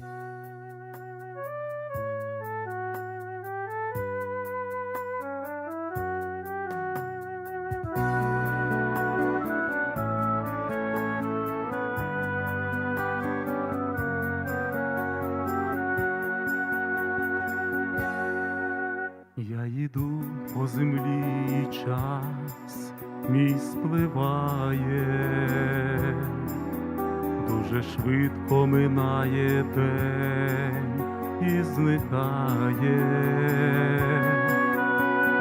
Я йду по землі і час мій спливає дуже швидко минає день і зникає,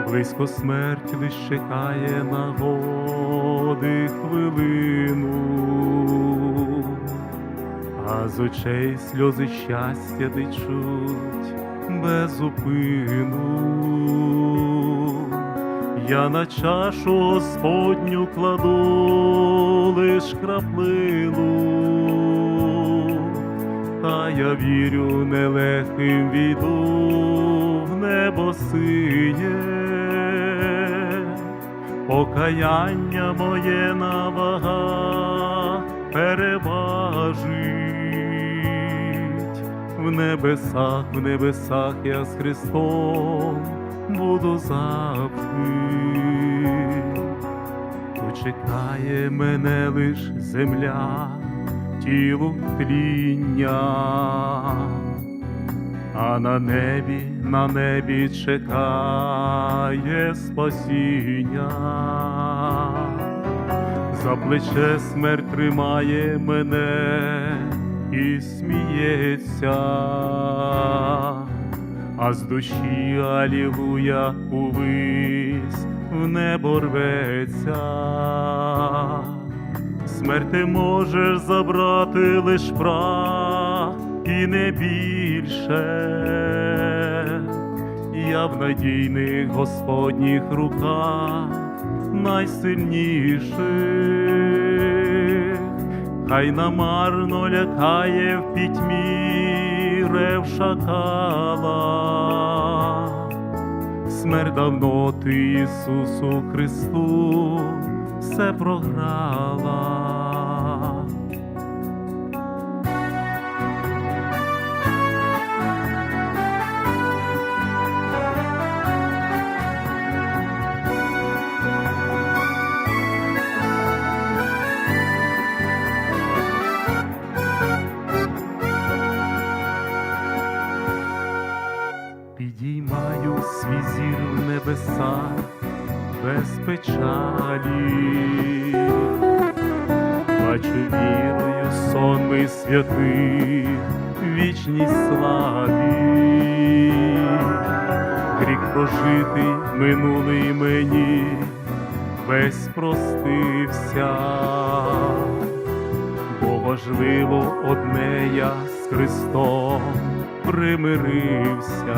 близько смерть лиш чекає нагоди хвилину, а з очей сльози щастя течуть без упину. Я на чашу Господню кладу лиш краплину, та я вірю, нелегким війду в небо синє, покаяння моє на вагах переважить. В небесах, в небесах я з Христом буду завжди, то мене лиш земля, тілу тління, а на небі, на небі чекає спасіння. За плече смерть тримає мене і сміється, а з душі алілуя увись в небо рветься. Смерть ти можеш забрати лиш прах і не більше. Я в надійних Господніх руках найсильніших, хай намарно лякає в пітьмі рев шакала. Смерть давно ти Ісусу Христу все програла. Свій зір в небеса без печалі, бачу вірою сонми святих вічній славі, гріх прожитий минулий мені весь простився, бо важливо одне я з Христом примирився.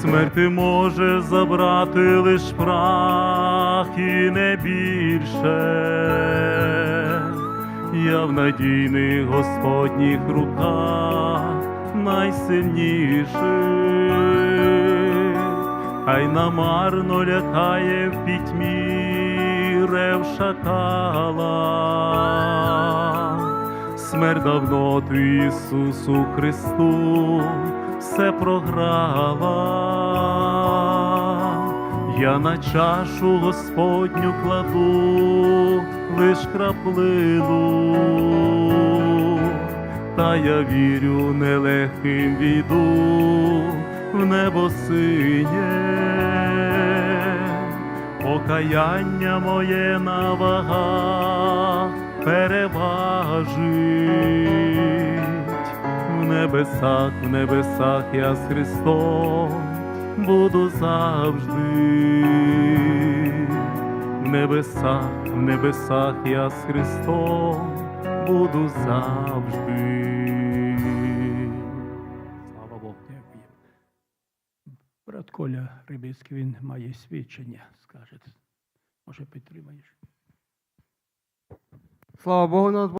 Смерть може забрати лиш прах і не більше. Я в надійних Господніх руках найсильніших, хай намарно лякає в пітьмі рев шакала. Смерть давно ти Ісусу Христу все програла. Я на чашу Господню кладу лиш краплину, та я вірю, нелегким війду в небо синє, покаяння моє на вагах переважить небесах, в небесах я з Христом буду завжди. В небесах, в небесах я з Христом буду завжди. Слава Богу. Дякую. Брат Коля Рибицький, він має свідчення, скаже. Може, підтримаєш? Слава Богу,